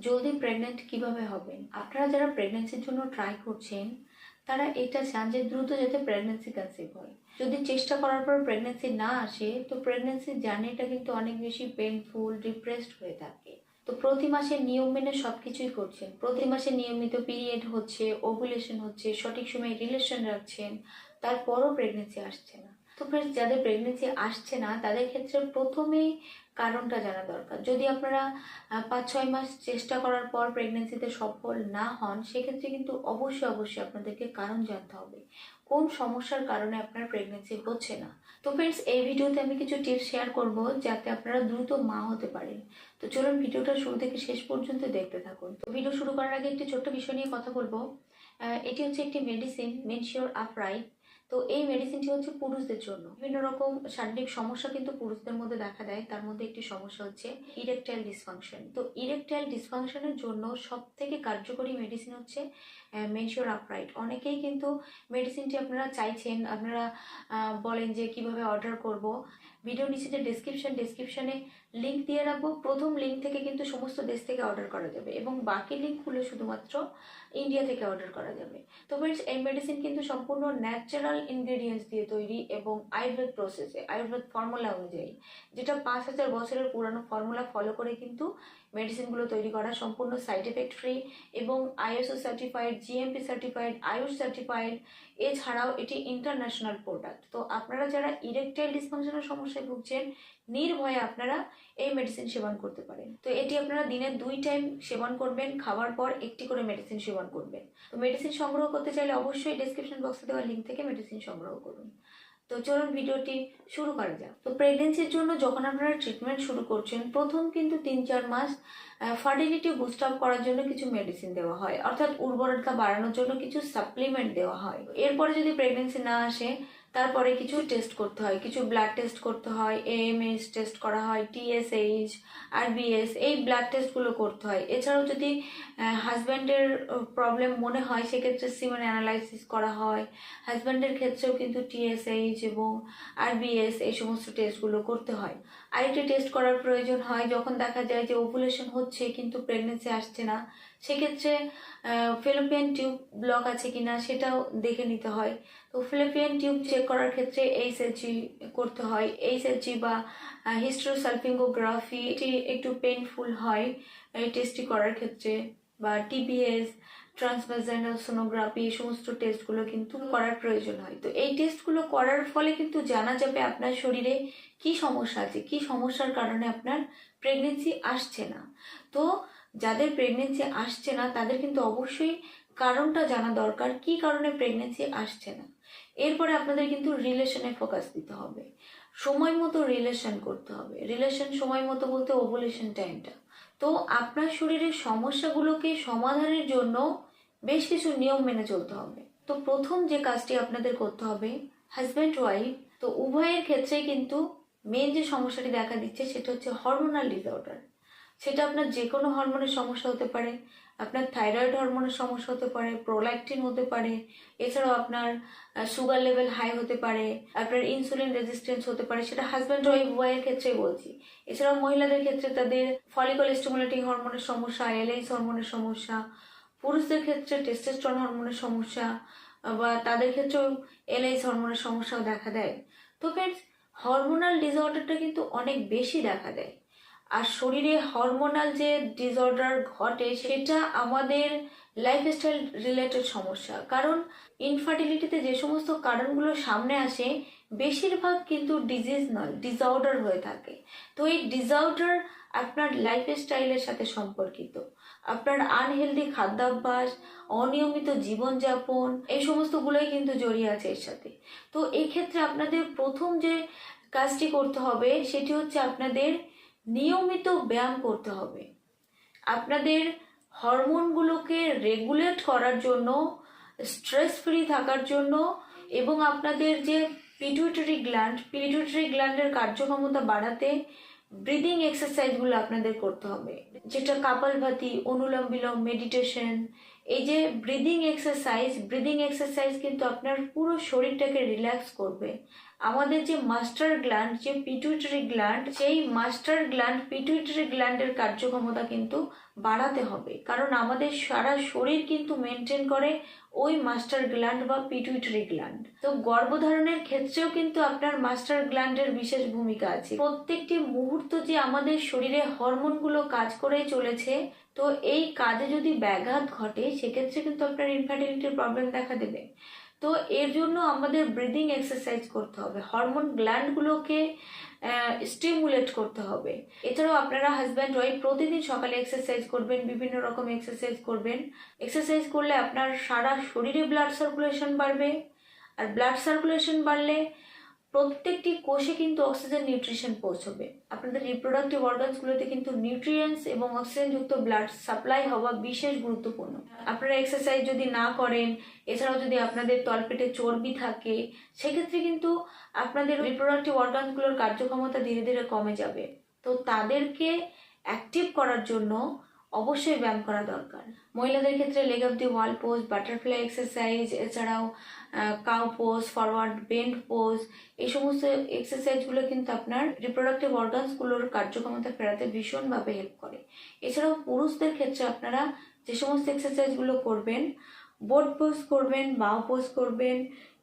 জলদি প্রেগনেন্ট কীভাবে হবেন? আপনারা যারা প্রেগনেন্সির জন্য ট্রাই করছেন, তারা এটা চান যে দ্রুত যাতে প্রেগনেন্সি কনসিভ হয়। যদি চেষ্টা করার পর প্রেগনেন্সি না আসে, তো প্রেগনেন্সির জার্নিটা কিন্তু অনেক বেশি পেনফুল ডিপ্রেসড হয়ে থাকে। তো প্রতি মাসে নিয়ম মেনে সব কিছুই করছেন। প্রতি মাসে নিয়মিত পিরিয়ড হচ্ছে ওভুলেশন হচ্ছে, সঠিক সময়ে রিলেশন রাখছেন, তারপরও প্রেগনেন্সি আসছে না। তো ফ্রেন্ডস যাদের প্রেগনেন্সি আসছে না, তাদের ক্ষেত্রে প্রথমেই কারণটা জানা দরকার। যদি আপনারা পাঁচ ছয় মাস চেষ্টা করার পর প্রেগনেন্সিতে সফল না হন, সেক্ষেত্রে কিন্তু অবশ্যই অবশ্যই আপনাদেরকে কারণ জানতে হবে। কোন সমস্যার কারণে আপনার প্রেগনেন্সি হচ্ছে না? তো ফ্রেন্ডস এই ভিডিওতে আমি কিছু টিপস শেয়ার করব যাতে আপনারা দ্রুত মা হতে পারেন। তো চলুন ভিডিওটা শুরু থেকে শেষ পর্যন্ত দেখতে থাকুন। তো ভিডিও শুরু করার আগে একটি ছোট্ট বিষয় নিয়ে কথা বলব। এটি হচ্ছে একটি মেডিসিন মেনশিওর আপরাইট তো এই মেডিসিনটি হচ্ছে পুরুষদের জন্য। বিভিন্ন রকম শারীরিক সমস্যা কিন্তু পুরুষদের মধ্যে দেখা দেয়। তার মধ্যে একটি সমস্যা হচ্ছে ইরেকটাইল ডিসফাংশন তো ইরেকটাইল ডিসফাংশনের জন্য সব থেকে কার্যকরী মেডিসিন হচ্ছে মেনশিওর আপরাইট অনেকেই কিন্তু মেডিসিনটি আপনারা চাইছেন, আপনারা বলেন যে কীভাবে অর্ডার করব। ভিডিও নিচে যে ডেসক্রিপশন ডেসক্রিপশনে লিঙ্ক দিয়ে রাখব। প্রথম লিঙ্ক থেকে কিন্তু সমস্ত দেশ থেকে অর্ডার করা যাবে এবং বাকি লিঙ্কগুলো শুধুমাত্র ইন্ডিয়া থেকে অর্ডার করা যাবে। তো ফ্রেন্ডস এই মেডিসিন কিন্তু সম্পূর্ণ ন্যাচারাল ইনগ্রেডিয়েন্টস দিয়ে তৈরি এবং আয়ুর্বেদ প্রসেসে আয়ুর্বেদ ফর্মুলা অনুযায়ী, যেটা পাঁচ হাজার বছরের পুরানো ফর্মুলা ফলো করে কিন্তু মেডিসিনগুলো তৈরি করা সম্পূর্ণ সাইড এফেক্ট ফ্রি এবং ISO certified GMP certified AYUSH certified এছাড়াও এটি ইন্টারন্যাশনাল প্রোডাক্ট তো আপনারা যারা ইরেকটাইল ডিসফাংশনের সমস্যায় ভুগছেন, নির্ভয়ে আপনারা এই মেডিসিন সেবন করতে পারেন। তো এটি আপনারা দিনে দুই টাইম সেবন করবেন, খাওয়ার পর একটি করে মেডিসিন সেবন করবেন। তো মেডিসিন সংগ্রহ করতে চাইলে অবশ্যই ডেসক্রিপশন বক্সে দেওয়া লিঙ্ক থেকে মেডিসিন সংগ্রহ করুন। তো চলুন ভিডিওটি শুরু করা যাক। তো প্রেগনেন্সির জন্য যখন আপনারা ট্রিটমেন্ট শুরু করছেন, প্রথম কিন্তু তিন চার মাস ফার্টিলিটি বুস্ট আপ করার জন্য কিছু মেডিসিন দেওয়া হয়। অর্থাৎ উর্বরতা বাড়ানোর জন্য কিছু সাপ্লিমেন্ট দেওয়া হয়। এরপরে যদি প্রেগনেন্সি না আসে তারপরে কিছু টেস্ট করতে হয়, কিছু ব্লাড টেস্ট করতে হয় এএমএস টেস্ট করা হয় টিএসএইচ আর বিএস এই ব্লাড টেস্টগুলো করতে হয়। এছাড়াও যদি হাজব্যান্ডের প্রবলেম মনে হয়, সেক্ষেত্রে সিমেন অ্যানালাইসিস করা হয়। হাজব্যান্ডের ক্ষেত্রেও কিন্তু টিএসএইচ এবং আর বিএস এই সমস্ত টেস্টগুলো করতে হয়। আরেকটি টেস্ট করার প্রয়োজন হয়, যখন দেখা যায় যে ওভুলেশন হচ্ছে কিন্তু প্রেগনেন্সি আসছে না। সেক্ষেত্রে ফিলিপিয়ান টিউব ব্লক আছে কি না সেটাও দেখে নিতে হয়। তো ফিলিপিয়ান টিউব চেক করার ক্ষেত্রে এইচএসজি করতে হয়। এইচএসজি বা হিস্ট্রোসালফিঙ্গোগ্রাফি একটু পেনফুল হয় টেস্টটি করার ক্ষেত্রে। বা টিবিএস ট্রান্সভার্জাইনাল সোনোগ্রাফি এই সমস্ত টেস্টগুলো কিন্তু করার প্রয়োজন হয়। তো এই টেস্টগুলো করার ফলে কিন্তু জানা যাবে আপনার শরীরে কি সমস্যা আছে, কি সমস্যার কারণে আপনার প্রেগনেন্সি আসছে না। তো যাদের প্রেগনেন্সি আসছে না, তাদের কিন্তু অবশ্যই কারণটা জানা দরকার, কি কারণে প্রেগনেন্সি আসছে না। এরপরে আপনাদের কিন্তু রিলেশনে ফোকাস দিতে হবে। সময় মতো রিলেশন করতে হবে। রিলেশন সময় মতো বলতে ওভুলেশন টাইমটা তো আপনার শরীরের সমস্যাগুলোকে সমাধানের জন্য বেশ কিছু নিয়ম মেনে চলতে হবে। তো প্রথম যে কাজটি আপনাদের করতে হবে হাজব্যান্ড ওয়াইফ তো উভয়ের ক্ষেত্রে কিন্তু মেন যে সমস্যাটি দেখা দিচ্ছে সেটা হচ্ছে হরমোনাল ডিসঅর্ডার সেটা আপনার যে কোনো হরমোনের সমস্যা হতে পারে, আপনার থাইরয়েড হরমোনের সমস্যা হতে পারে প্রোল্যাক্টিন হতে পারে, এছাড়াও আপনার সুগার লেভেল হাই হতে পারে, আপনার ইনসুলিন রেজিস্ট্যান্স হতে পারে, সেটা হাজব্যান্ড ওয়াইফ উভয়ের ক্ষেত্রেই বলছি। এছাড়াও মহিলাদের ক্ষেত্রে তাদের ফলিকল স্টিমুলেটিং হরমোনের সমস্যা এলআইস হরমোনের সমস্যা পুরুষদের ক্ষেত্রে টেস্টোস্টেরন হরমোনের সমস্যা, বা তাদের ক্ষেত্রেও এলআইস হরমোনের সমস্যাও দেখা দেয়। তো ফ্রেন্ডস হরমোনাল ডিসঅর্ডারটা কিন্তু অনেক বেশি দেখা দেয়। আর শরীরে হরমোনাল যে ডিসঅর্ডার ঘটে, সেটা আমাদের লাইফস্টাইল রিলেটেড সমস্যা। কারণ ইনফার্টিলিটিতে যে সমস্ত কারণগুলো সামনে আসে, বেশিরভাগ কিন্তু ডিজিজ নয় ডিসঅর্ডার হয়ে থাকে। তো এই ডিসঅর্ডার আপনার লাইফস্টাইলের সাথে সম্পর্কিত। আপনার আনহেলদি খাদ্যাভ্যাস, অনিয়মিত জীবনযাপন, এই সমস্তগুলোই কিন্তু জড়িয়ে আছে এর সাথে। তো এই ক্ষেত্রে আপনাদের প্রথম যে কাজটি করতে হবে, সেটি হচ্ছে আপনাদের নিয়মিত ব্যায়াম করতে হবে। আপনাদের হরমোনগুলোকে রেগুলেট করার জন্য স্ট্রেস ফ্রি থাকার জন্য এবং আপনাদের যে পিটুইটারি গ্ল্যান্ড পিটুইটারি গ্ল্যান্ডের কার্যক্ষমতা বাড়াতে ব্রিদিং এক্সারসাইজগুলো আপনাদের করতে হবে। যেটা কাপালভাতি অনুলম বিলম মেডিটেশন এই যে ব্রিদিং এক্সারসাইজ ব্রিদিং এক্সারসাইজ কিন্তু আপনার পুরো শরীরটাকে রিল্যাক্স করবে। আমাদের যে মাস্টার গ্ল্যান্ড যে পিটুইটারি গ্ল্যান্ড সেই মাস্টার গ্ল্যান্ড পিটুইটারি গ্ল্যান্ডের কার্যক্ষমতা কিন্তু বাড়াতে হবে। কারণ আমাদের সারা শরীর কিন্তু মেনটেন করে ওই মাস্টার গ্ল্যান্ড বা পিটুইটারি গ্ল্যান্ড তো গর্ভধারণের ক্ষেত্রেও কিন্তু আপনার মাস্টার গ্ল্যান্ডের বিশেষ ভূমিকা আছে। প্রত্যেকটি মুহূর্ত যে আমাদের শরীরে হরমোনগুলো কাজ করে চলেছে, তো এই কাজে যদি ব্যাঘাত ঘটে, সেক্ষেত্রে কিন্তু আপনার ইনফার্টিলিটির প্রবলেম দেখা দেবে। তো এর জন্য আমাদের ব্রিদিং এক্সারসাইজ করতে হবে। হরমোন গ্ল্যান্ডগুলোকে স্টিমুলেট করতে হবে। এছাড়াও আপনারা হাজব্যান্ড ওয়াইফ প্রতিদিন সকালে এক্সারসাইজ করবেন, বিভিন্ন রকম এক্সারসাইজ করবেন। এক্সারসাইজ করলে আপনার সারা শরীরে ব্লাড সার্কুলেশন বাড়বে। আর ব্লাড সার্কুলেশন বাড়লে প্রত্যেকটি কোষে কিন্তু অক্সিজেন নিউট্রিশন পৌঁছবে। আপনাদের রিপ্রোডাক্টিভ অর্গানসগুলোতে কিন্তু নিউট্রিয়েন্টস এবং অক্সিজেনযুক্ত ব্লাড সাপ্লাই হওয়া বিশেষ গুরুত্বপূর্ণ। আপনারা এক্সারসাইজ যদি না করেন, এছাড়াও যদি আপনাদের তলপেটে চর্বি থাকে, সেক্ষেত্রে কিন্তু আপনাদের রিপ্রোডাক্টিভ অর্গানসগুলোর কার্যক্ষমতা ধীরে ধীরে কমে যাবে। তো তাদেরকে অ্যাক্টিভ করার জন্য অবশ্যই ব্যায়াম করা দরকার। মহিলাদের ক্ষেত্রে leg of the wall pose butterfly exercise এছাড়াও cow pose forward bend pose এই সমস্ত এক্সারসাইজগুলো কিন্তু আপনার রিপ্রোডাক্টিভ অর্গানসগুলোর কার্যক্ষমতা ফেরাতে ভীষণভাবে হেল্প করে। এছাড়াও পুরুষদের ক্ষেত্রে আপনারা যে সমস্ত এক্সারসাইজগুলো করবেন বোট পোজ করবেন বাও পোজ করবেন,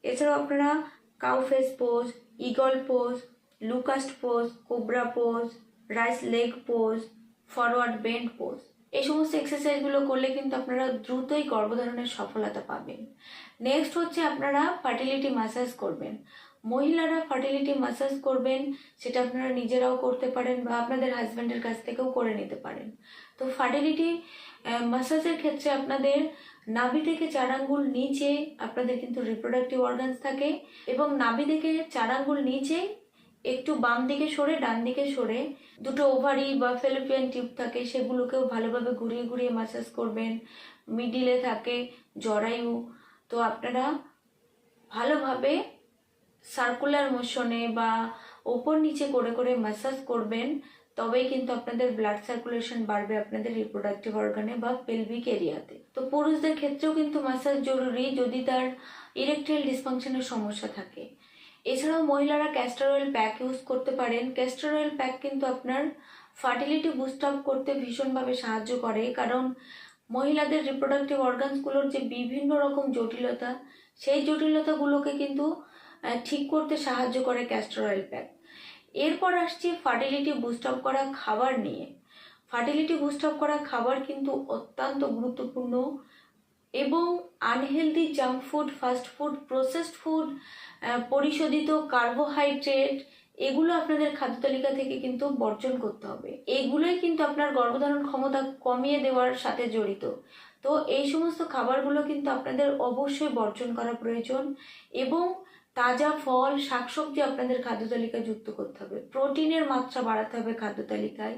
এছাড়াও আপনারা cow face pose eagle pose locust pose cobra pose raise leg pose forward bend pose এই সমস্ত এক্সারসাইজগুলো করলে কিন্তু আপনারা দ্রুতই গর্ভধারণের সফলতা পাবেন। নেক্সট হচ্ছে আপনারা ফার্টিলিটি মাসাজ করবেন। মহিলারা ফার্টিলিটি মাসাজ করবেন, সেটা আপনারা নিজেরাও করতে পারেন বা আপনাদের হাজব্যান্ডের কাছ থেকেও করে নিতে পারেন। তো ফার্টিলিটি মাসাজের ক্ষেত্রে আপনাদের নাভি থেকে চার আঙ্গুল নিচে আপনাদের কিন্তু রিপ্রোডাক্টিভ অর্গানস থাকে এবং নাভি থেকে চার আঙ্গুল নিচে একটু বাম দিকে সরে, ডান দিকে সরে। দুটো ওভারি বা ফেলোপিয়ান টিউব থাকে, সেগুলোকেও ভালোভাবে ঘুরিয়ে ঘুরিয়ে মাসাজ করবেন। মিডিলে থাকে, জরায়ু। তো আপনারা ভালোভাবে সার্কুলার মোশনে বা ওপর নিচে করে করে মাসাজ করবেন, তবেই কিন্তু আপনাদের ব্লাড সার্কুলেশন বাড়বে আপনাদের রিপ্রোডাক্টিভ অর্গানে বা পেলভিক এরিয়াতে তো। পুরুষদের ক্ষেত্রেও কিন্তু মাসাজ জরুরি যদি তার ইরেকটাইল ডিসফাংশনের সমস্যা থাকে। এছাড়াও মহিলারা ক্যাস্টার অয়েল প্যাক ইউজ করতে পারেন। ক্যাস্টার অয়েল প্যাক কিন্তু আপনার ফার্টিলিটি বুস্ট আপ করতে ভীষণভাবে সাহায্য করে। কারণ মহিলাদের রিপ্রোডাক্টিভ অর্গানসগুলোর যে বিভিন্ন রকম জটিলতা, সেই জটিলতাগুলোকে কিন্তু ঠিক করতে সাহায্য করে ক্যাস্টার অয়েল প্যাক এরপর আসছি ফার্টিলিটি বুস্ট আপ করা খাবার নিয়ে। ফার্টিলিটি বুস্ট আপ করা খাবার কিন্তু অত্যন্ত গুরুত্বপূর্ণ। এবং unhealthy junk food fast food processed food পরিশোধিত কার্বোহাইড্রেট এগুলো আপনাদের খাদ্য তালিকা থেকে কিন্তু বর্জন করতে হবে। এগুলোই কিন্তু আপনার গর্ভধারণ ক্ষমতা কমিয়ে দেওয়ার সাথে জড়িত। তো এই সমস্ত খাবারগুলো কিন্তু আপনাদের অবশ্যই বর্জন করা প্রয়োজন এবং তাজা ফল, শাকসবজি আপনাদের খাদ্য তালিকায় যুক্ত করতে হবে। প্রোটিনের মাত্রা বাড়াতে হবে খাদ্য তালিকায়।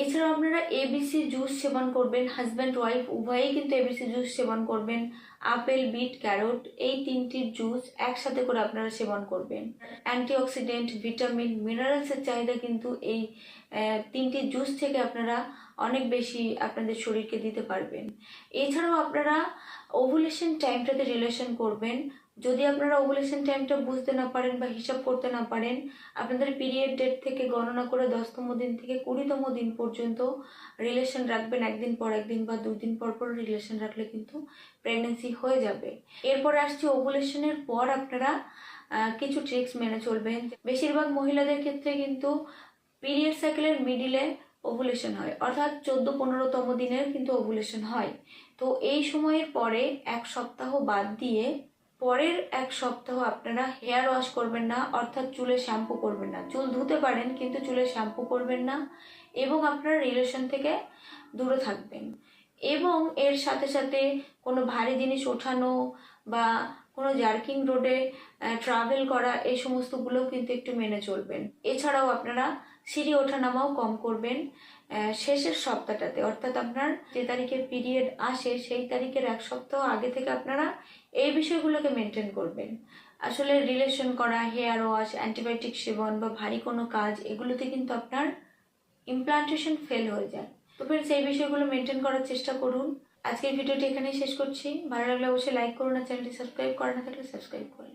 এছাড়াও আপনারা এবিসি জুস সেবন করবেন হাজব্যান্ড ওয়াইফ উভয়েই কিন্তু এবিসি জুস সেবন করবেন। আপেল, বিট, ক্যারট, এই তিনটির জুস একসাথে করে আপনারা সেবন করবেন। অ্যান্টিঅক্সিডেন্ট, ভিটামিন মিনারেলসের চাহিদা কিন্তু এই তিনটি জুস থেকে আপনারা অনেক বেশি আপনাদের শরীরকে দিতে পারবেন। এছাড়াও আপনারা ওভুলেশন টাইমটাতে রিলেশন করবেন। যদি আপনারা ওভুলেশন টাইমটা বুঝতে না পারেন বা হিসাব করতে না পারেন, আপনাদের পিরিয়ড ডেট থেকে গণনা করে দশতম দিন থেকে কুড়িতম দিন পর্যন্ত রিলেশন রাখবেন। একদিন পর একদিন বা দুই দিন পর পর রিলেশন রাখলে কিন্তু প্রেগনেন্সি হয়ে যাবে। এরপর আসছে ওভুলেশনের পর আপনারা কিছু ট্রিক্স মেনে চলবেন। বেশিরভাগ মহিলাদের ক্ষেত্রে কিন্তু পিরিয়ড সাইকেলের মিডিলে ওভুলেশন হয়, অর্থাৎ চোদ্দ পনেরোতম দিনের কিন্তু ওভুলেশন হয়। তো এই সময়ের পরে এক সপ্তাহ বাদ দিয়ে পরের এক সপ্তাহ আপনারা হেয়ার ওয়াশ করবেন না, অর্থাৎ চুলে শ্যাম্পু করবেন না। চুল ধুতে পারেন, কিন্তু চুলে শ্যাম্পু করবেন না এবং আপনারা রিলেশন থেকে দূরে থাকবেন। এবং এর সাথে সাথে কোনো ভারী জিনিস ওঠানো বা কোনো জার্কিং রোডে ট্রাভেল করা, এই সমস্তগুলোও কিন্তু একটু মেনে চলবেন। এছাড়াও আপনারা সিঁড়ি ওঠানামাও কম করবেন শেষের সপ্তাহটাতে। অর্থাৎ আপনার যে তারিখে পিরিয়ড আসে, সেই তারিখের এক সপ্তাহ আগে থেকে আপনারা এই বিষয়গুলোকে মেনটেন করবেন। আসলে রিলেশন করা, হেয়ার ওয়াশ, অ্যান্টিবায়োটিক সেবন বা ভারী কোনো কাজ, এগুলোতে কিন্তু আপনার ইমপ্লান্টেশন ফেল হয়ে যায়। তো ফ্রেন্ডস এই বিষয়গুলো মেনটেন করার চেষ্টা করুন। আজকের ভিডিওটি এখানেই শেষ করছি। ভালো লাগলে অবশ্যই লাইক করুন আর চ্যানেলটি সাবস্ক্রাইব করা না থাকলে সাবস্ক্রাইব করে